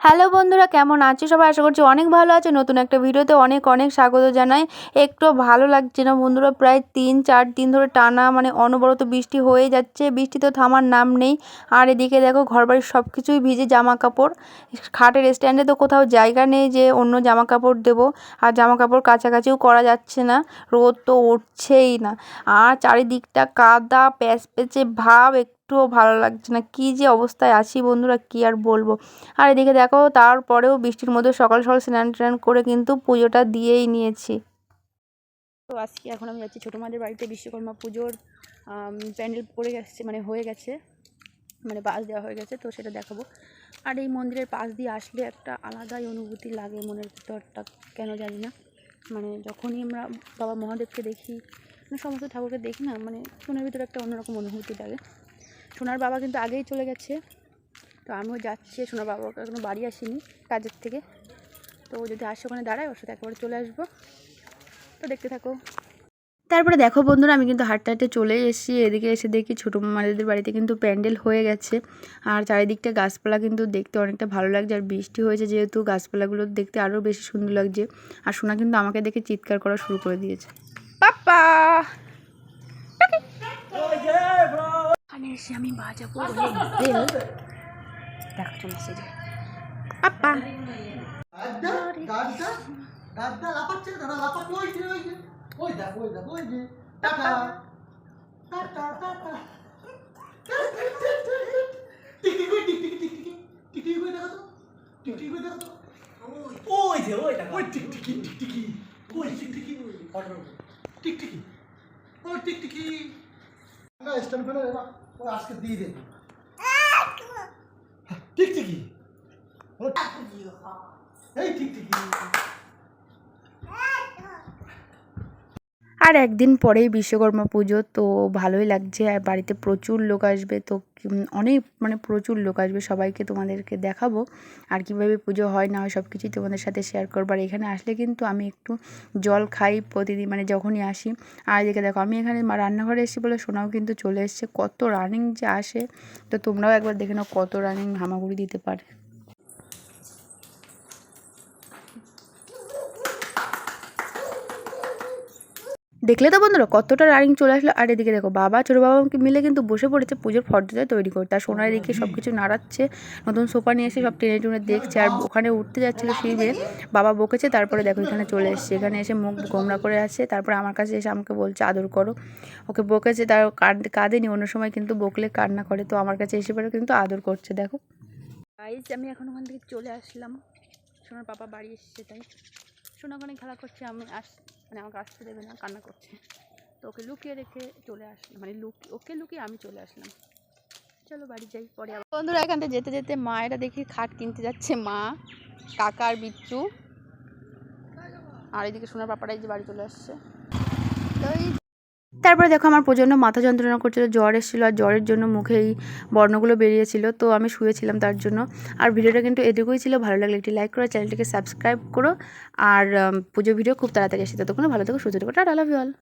Hello বন্ধুরা, কেমন আছো? সবাই আশা করছি অনেক ভালো আছে। নতুন একটা ভিডিওতে অনেক অনেক স্বাগত জানাই। একটু ভালো লাগছে না বন্ধুরা, প্রায় তিন চার দিন ধরে টানা মানে অনবরত বৃষ্টি হয়ে যাচ্ছে। বৃষ্টি তো থামার নাম নেই। আর এদিকে দেখো ঘরবাড়ির সব কিছুই ভিজে জামা কাপড় খাটের স্ট্যান্ডে তো কোথাও জায়গা নেই যে অন্য জামা কাপড় দেবো। আর জামা কাপড় কাছাকাছিও করা যাচ্ছে না। রোদ তো উঠছেই না। আর চারিদিকটা কাদা প্যাচ প্যাচে ভাব একটুও ভালো লাগছে না। কী যে অবস্থায় আছি বন্ধুরা, কী আর বলব? আর এদিকে দেখো, তারপরেও বৃষ্টির মধ্যে সকাল সকাল স্নান টান করে কিন্তু পুজোটা দিয়েই নিয়েছি। তো আজকে এখন আমি যাচ্ছি ছোটো মাদের বাড়িতে বিশ্বকর্মা পুজোর প্যান্ডেল পড়ে গেছে মানে হয়ে গেছে মানে পাশ দেওয়া হয়ে গেছে, তো সেটা দেখাবো। আর এই মন্দিরের পাশ দিয়ে আসলে একটা আলাদাই অনুভূতি লাগে মনের ভিতরটা, কেন জানি না। মানে যখনই আমরা বাবা মহাদেবকে দেখি মানে সমস্ত ঠাকুরকে দেখি না মানে মনের ভিতরে একটা অন্যরকম অনুভূতি লাগে। সোনার বাবা কিন্তু আগেই চলে গেছে। তো আমিও যাচ্ছি, সোনার বাবা এখনও বাড়ি আসিনি কাজের থেকে। তো যদি আসে ওখানে দাঁড়ায়, ওর সাথে একেবারে চলে আসব। তো দেখতে থাকো। তারপরে দেখো বন্ধুরা, আমি কিন্তু হাঁটতে হাঁটতে চলে এসেছি। এদিকে এসে দেখি ছোটো মামাদের বাড়িতে কিন্তু প্যান্ডেল হয়ে গেছে। আর চারিদিকটা গাছপালা কিন্তু দেখতে অনেকটা ভালো লাগছে। আর বৃষ্টি হয়েছে যেহেতু, গাছপালাগুলো দেখতে আরও বেশি সুন্দর লাগছে। আর সোনা কিন্তু আমাকে দেখে চিৎকার করা শুরু করে দিয়েছে। পাপ্পা! এখানে এসে আমি বাজাবো বেল দেখা চলে এসে যে। লাফাচ্ছে ওই যে ওই ওই টিকটিকি টিকটিকি ওই টিকটিকি টিকটিকি ওই টিকটিকি আজকে দিয়ে দে টিকটিকি ঠিকই। এই টিকটিকি আর একদিন পরেই বিশ্বকর্মা পুজো, তো ভালোই লাগছে। আর বাড়িতে প্রচুর লোক আসবে, তো অনেক মানে প্রচুর লোক আসবে। সবাইকে তোমাদেরকে দেখাবো আর কীভাবে পুজো হয়, না হয় সব কিছুই তোমাদের সাথে শেয়ার করব। আর এখানে আসলে কিন্তু আমি একটু জল খাই প্রতিদিন মানে যখনই আসি। আর এদিকে দেখো, আমি এখানে রান্নাঘরে এসেছি বলে সোনাও কিন্তু চলে এসছে। কত রানিং যে আসে, তো তোমরাও একবার দেখে নাও কত রানিং হামাগুড়ি দিতে পারে। দেখলে তো বন্ধুরা কতটা রানিং চলে আসলো। আর এদিকে দেখো বাবা ছোটো বাবাকে মিলে কিন্তু বসে পড়েছে পুজোর ফর্দটা তৈরি করতে। আর সোনার দিকে সব কিছু নাড়াচ্ছে নতুন সোফা নিয়ে এসে সব টেনে টুনে দেখছে। আর ওখানে উঠতে যাচ্ছিল সিঁড়ি বাবা বকেছে তারপরে দেখো এখানে চলে এসছে। এখানে এসে মুখ গোমরা করে আছে তারপরে আমার কাছে এসে আমাকে বলছে আদর করো। ওকে বকেছে তার কাঁদ- কাঁদেনি অন্য সময় কিন্তু বকলে কান্না করে। তো আমার কাছে এসে পরে কিন্তু আদর করছে দেখো। গাইজ আমি এখন ওখান থেকে চলে আসলাম। সোনার পাপা বাড়ি এসেছে তাই। সোনা ওখানে খেলা করছে আমি আস মানে আমাকে আসতে দেবে না কান্না করছে। তো ওকে লুকিয়ে রেখে চলে আসলাম। মানে লুকি ওকে লুকিয়ে আমি চলে আসলাম। চলো বাড়ি যাই পরে আবার বন্ধুরা এখান থেকে যেতে যেতে এটা দেখি খাট কিনতে যাচ্ছে মা কাকার বিচ্ছু আর এদিকে সোনার পাপাটাই যে বাড়ি চলে আসছে। তো এই তারপরে দেখো আমার প্রচণ্ড মাথা যন্ত্রণা করছিল, জ্বর এসেছিল আর জ্বরের জন্য মুখে এই বর্ণগুলো বেরিয়েছিল, তো আমি শুয়েছিলাম তার জন্য। আর ভিডিওটা কিন্তু এটুকুই ছিল, ভালো লাগলে একটি লাইক করো, চ্যানেলটিকে সাবস্ক্রাইব করো। আর পুজো ভিডিও খুব তাড়াতাড়ি আসে, ততক্ষণ ভালো থেকো সুযোগ টাটা লাভ ইউ অল